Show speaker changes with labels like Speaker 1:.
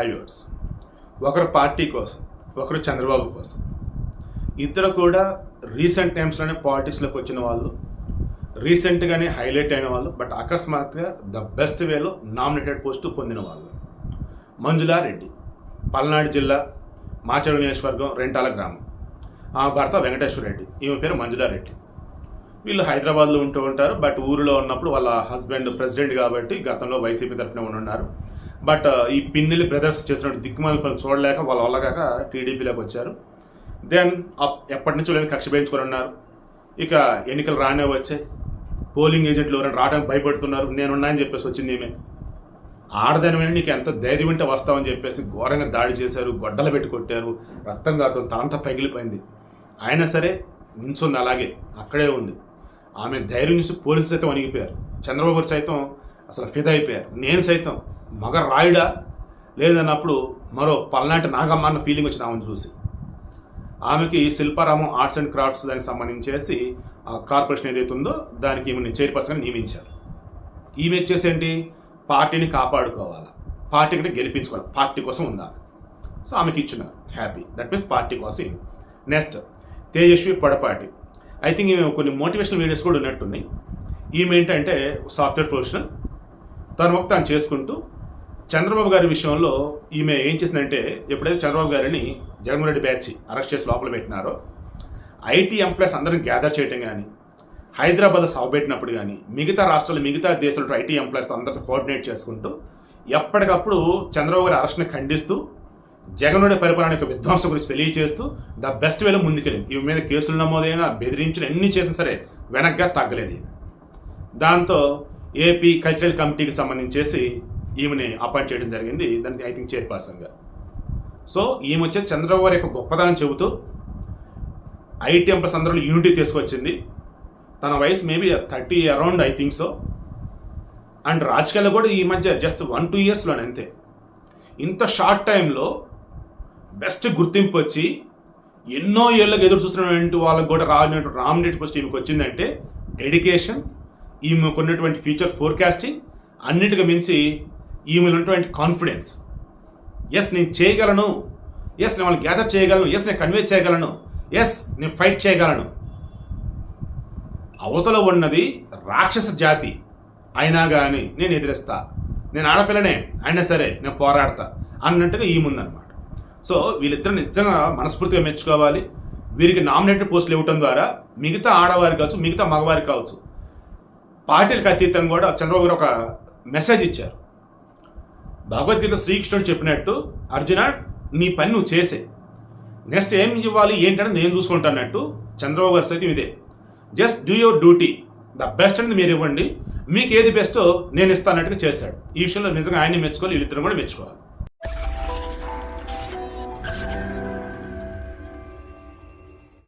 Speaker 1: హైవర్స్ ఒకరు పార్టీ కోసం ఒకరు చంద్రబాబు కోసం. ఇద్దరు కూడా రీసెంట్ టైమ్స్లోనే పాలిటిక్స్లోకి వచ్చిన వాళ్ళు రీసెంట్గానే హైలైట్ అయిన వాళ్ళు బట్ అకస్మాత్తుగా ద బెస్ట్ వేలో నామినేటెడ్ పోస్టు పొందిన వాళ్ళు. మంజులారెడ్డి పల్నాడు జిల్లా మాచరు నియోజకవర్గం రెంటాల గ్రామం. ఆ భర్త వెంకటేశ్వర రెడ్డి ఈమె పేరు మంజులారెడ్డి. వీళ్ళు హైదరాబాద్లో ఉంటూ ఉంటారు బట్ ఊరిలో ఉన్నప్పుడు వాళ్ళ హస్బెండ్ ప్రెసిడెంట్ కాబట్టి గతంలో వైసీపీ తరఫున ఉన్నారు బట్ ఈ పిన్నెల్లి బ్రదర్స్ చేసినట్టు దిక్కుమాల పనులు చూడలేక వాళ్ళ వల్లగాక టీడీపీలోకి వచ్చారు. దెన్ ఎప్పటి నుంచో వీళ్ళని కక్ష పెంచుకొని ఉన్నారు. ఇక ఎన్నికలు రానే వచ్చాయి పోలింగ్ ఏజెంట్లు ఎవరైనా రావడానికి భయపడుతున్నారు నేనున్నాయని చెప్పేసి వచ్చింది ఈమె. ఆడదాని నీకు ఎంత ధైర్యం ఉంటే వస్తావని చెప్పేసి ఘోరంగా దాడి చేశారు గొడ్డలు పెట్టి కొట్టారు రక్తం కారుతుంది తలంతా పగిలిపోయింది. అయినా సరే నించుంది అలాగే అక్కడే ఉంది. ఆమె ధైర్యం చూసి పోలీసు సైతం వణిగిపోయారు. చంద్రబాబు సైతం అసలు ఫిదా అయిపోయారు. నేను సైతం మగ రాయుడా లేదన్నప్పుడు మరో పల్నాటి నాగమ్మ అన్న ఫీలింగ్ వచ్చింది ఆమెను చూసి. ఆమెకి శిల్పారామం ఆర్ట్స్ అండ్ క్రాఫ్ట్స్ దానికి సంబంధించేసి ఆ కార్పొరేషన్ ఏదైతే ఉందో దానికి ఈమెను చైర్పర్సన్గా నియమించారు. ఈమె వచ్చేసి ఏంటి పార్టీని కాపాడుకోవాలి. పార్టీని గెలిపించుకోవాలి. పార్టీ కోసం ఉందా? సో ఆమెకి ఇచ్చినారు హ్యాపీ దట్ మీన్స్ పార్టీ కోసం. Next Tejaswi Podapati. I think ఈమె కొన్ని మోటివేషనల్ వీడియోస్ కూడా ఉన్నట్టున్నాయి. ఈమె ఏంటంటే సాఫ్ట్వేర్ ప్రొఫెషనల్ తను ఒక తాను చేసుకుంటూ చంద్రబాబు గారి విషయంలో ఈమె ఏం చేసిందంటే ఎప్పుడైతే చంద్రబాబు గారిని జగన్మోహన్ రెడ్డి బ్యాచ్ అరెస్ట్ చేసి లోపల పెట్టినారో ఐటీ ఎంప్లాయీస్ అందరిని గ్యాదర్ చేయటం కానీ హైదరాబాద్ సభ పెట్టినప్పుడు కానీ మిగతా రాష్ట్రాలు మిగతా దేశాలతో ఐటీ ఎంప్లాయీస్ అందరితో కోఆర్డినేట్ చేసుకుంటూ ఎప్పటికప్పుడు చంద్రబాబు గారి అరెస్ట్ని ఖండిస్తూ జగన్మోహన్ రెడ్డి పరిపాలన యొక్క విధ్వంసం గురించి తెలియజేస్తూ ద బెస్ట్ వేలో ముందుకెళ్ళింది. ఈమె మీద కేసులు నమోదైనా బెదిరించిన ఎన్ని చేసినా సరే వెనక్గా తగ్గలేదు దాంతో ఏపీ కల్చరల్ కమిటీకి సంబంధించేసి ఈమెని అపాయింట్ చేయడం జరిగింది. దానికి ఐ థింక్ చైర్పర్సన్గా సో ఈమె వచ్చే చంద్రబాబు గారి యొక్క గొప్పతనం చెబుతూ ఐటీ ఎంప్లస్ అందరిలో యూనిటీ తీసుకొచ్చింది. తన వయసు maybe thirty around I think so. And రాజకీయాల్లో కూడా ఈ మధ్య జస్ట్ వన్ టూ ఇయర్స్లోనే అంతే. ఇంత షార్ట్ టైంలో బెస్ట్ గుర్తింపు వచ్చి ఎన్నో ఏళ్ళకి ఎదురు చూస్తున్నటువంటి వాళ్ళకి కూడా రానటువంటి నామినేట్ పోస్ట్ ఈమెకి వచ్చిందంటే డెడికేషన్ ఈమెకు ఉన్నటువంటి ఫ్యూచర్ ఫోర్కాస్టింగ్ అన్నిటికి మించి ఈమెలో ఉన్నటువంటి కాన్ఫిడెన్స్ ఎస్ నేను చేయగలను. ఎస్ నేను వాళ్ళని గ్యాదర్ చేయగలను. ఎస్ నేను కన్వే చేయగలను. ఎస్ నేను ఫైట్ చేయగలను. అవతల ఉన్నది రాక్షస జాతి. అయినా కానీ నేను ఎదిరిస్తా. నేను ఆడపిల్లనే. అయినా సరే నేను పోరాడతా అన్నట్టుగా ఈ ముందనమాట సో వీళ్ళిద్దరు నిజంగా మనస్ఫూర్తిగా మెచ్చుకోవాలి. వీరికి నామినేటెడ్ పోస్టులు ఇవ్వటం ద్వారా మిగతా ఆడవారు కావచ్చు మిగతా మగవారి కావచ్చు పార్టీలకు అతీతంగా కూడా చంద్రబాబు గారు ఒక మెసేజ్ ఇచ్చారు. భగవద్గీత శ్రీకృష్ణుడు చెప్పినట్టు అర్జున నీ పని నువ్వు చేసే. నెక్స్ట్ ఏం ఇవ్వాలి ఏంటంటే నేను చూసుకుంటానట్టు చంద్రబాబు గారి సైతం ఇదే. Just do your duty the best అనేది మీరు ఇవ్వండి. మీకు ఏది బెస్టో నేను ఇస్తానట్టుగా చేశాడు. ఈ విషయంలో నిజంగా ఆయన్ని మెచ్చుకోవాలి వీళ్ళిద్దరు కూడా మెచ్చుకోవాలి.